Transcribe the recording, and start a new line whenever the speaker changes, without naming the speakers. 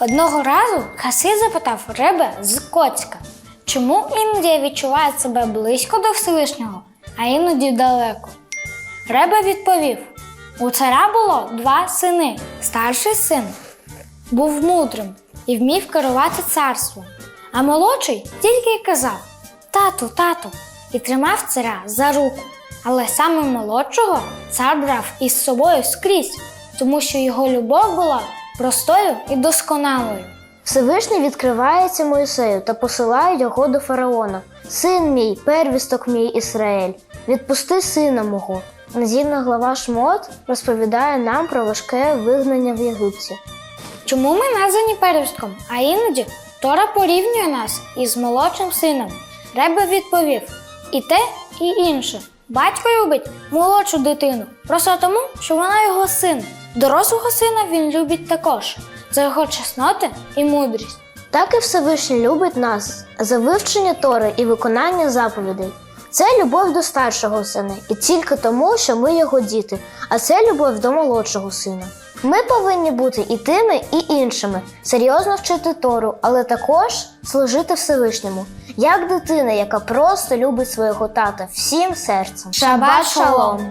Одного разу Хасид запитав риби з Коцька, чому Індія відчуває себе близько до Всевишнього, а іноді далеко. Реба відповів: у царя було два сини. Старший син був мудрим і вмів керувати царством, а молодший тільки й казав Тату, тату, і тримав царя за руку. Але саме молодшого цар брав із собою скрізь, тому що його любов була простою і досконалою.
Всевишній відкривається Моїсею та посилає його до фараона. Син мій, первісток мій Ісраїль, відпусти сина мого. Недільна глава Шмот розповідає нам про важке вигнання в Єгипті.
Чому ми названі первістком, а іноді Тора порівнює нас із молодшим сином? Реба відповів: і те, і інше. Батько любить молодшу дитину, просто тому, що вона його син. Дорослого сина він любить також за його чесноти і мудрість.
Так і Всевишній любить нас за вивчення Тори і виконання заповідей. Це любов до старшого сина, і тільки тому, що ми його діти, а це любов до молодшого сина. Ми повинні бути і тими, і іншими, серйозно вчити Тору, але також служити Всевишньому, як дитина, яка просто любить свого тата всім серцем.
Шабат шалом!